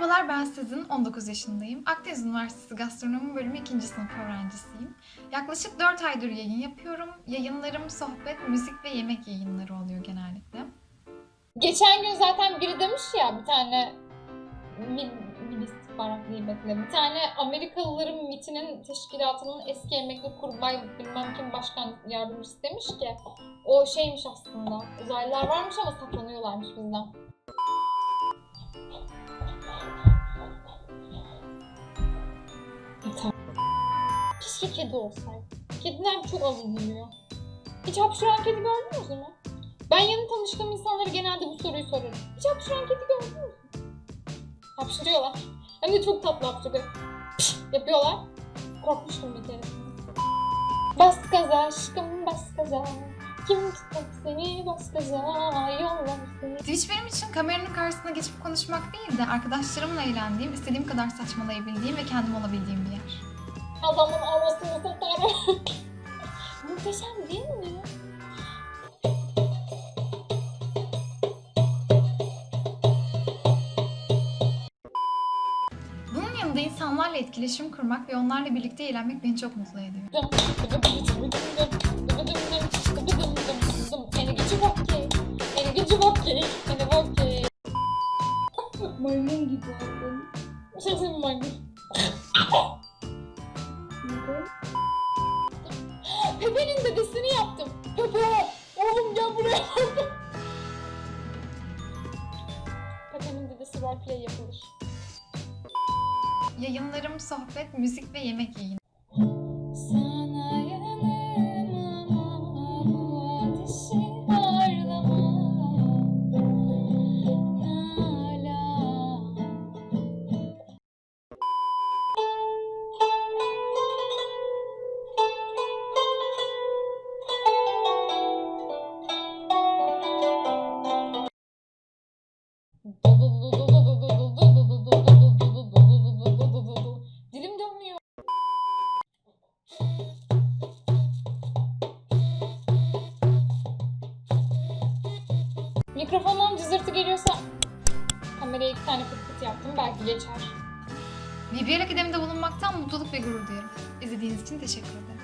Merhabalar ben Sezin, 19 yaşındayım. Akdeniz Üniversitesi Gastronomi Bölümü 2. sınıf öğrencisiyim. Yaklaşık 4 aydır yayın yapıyorum. Yayınlarım sohbet, müzik ve yemek yayınları oluyor genellikle. Geçen gün zaten biri demiş ya bir tane Mil, Mil istihbarat bekle. Bir tane Amerikalıların MIT'inin teşkilatının eski emekli kurbay bilmem kim başkan yardımcısı demiş ki o şeymiş aslında. Uzaylılar varmış ama saklanıyorlarmış bizden. Keşke kedi olsaydı. Kediler çok az gülüyor. Hiç hapşuran kedi gördünüz mü? Ben yeni tanıştığım insanlara genelde bu soruyu sorarım. Hiç hapşuran kedi gördünüz mü? Hapşırıyorlar. Hem de çok tatlı hapşırıyor. Pişt yapıyorlar. Korkmuştum bir kere. Bas gaza aşkım bas gaza. Kim tutar seni bas gaza yollar seni. Twitch benim için kameranın karşısına geçip konuşmak değil de arkadaşlarımla eğlendiğim, istediğim kadar saçmalayabildiğim ve kendim olabildiğim bir yer. Adamın anasını satarım. Muhteşem değil mi? Bunun yanında insanlarla etkileşim kurmak ve onlarla birlikte eğlenmek beni çok mutlu ediyor. Ene gücü okey. Ene Dedesini yaptım. Pepe! Oğlum gel buraya. Pepe'nin dedesi roleplay yapılır. Yayınlarım sohbet, müzik ve yemek yayını. Sana yanarım ama bu ateşi Mikrofondan cızırtı geliyorsa kameraya iki tane pıt pıt yaptım belki geçer. Libyer Akademi'de bulunmaktan mutluluk ve gurur duyarım. İzlediğiniz için teşekkür ederim.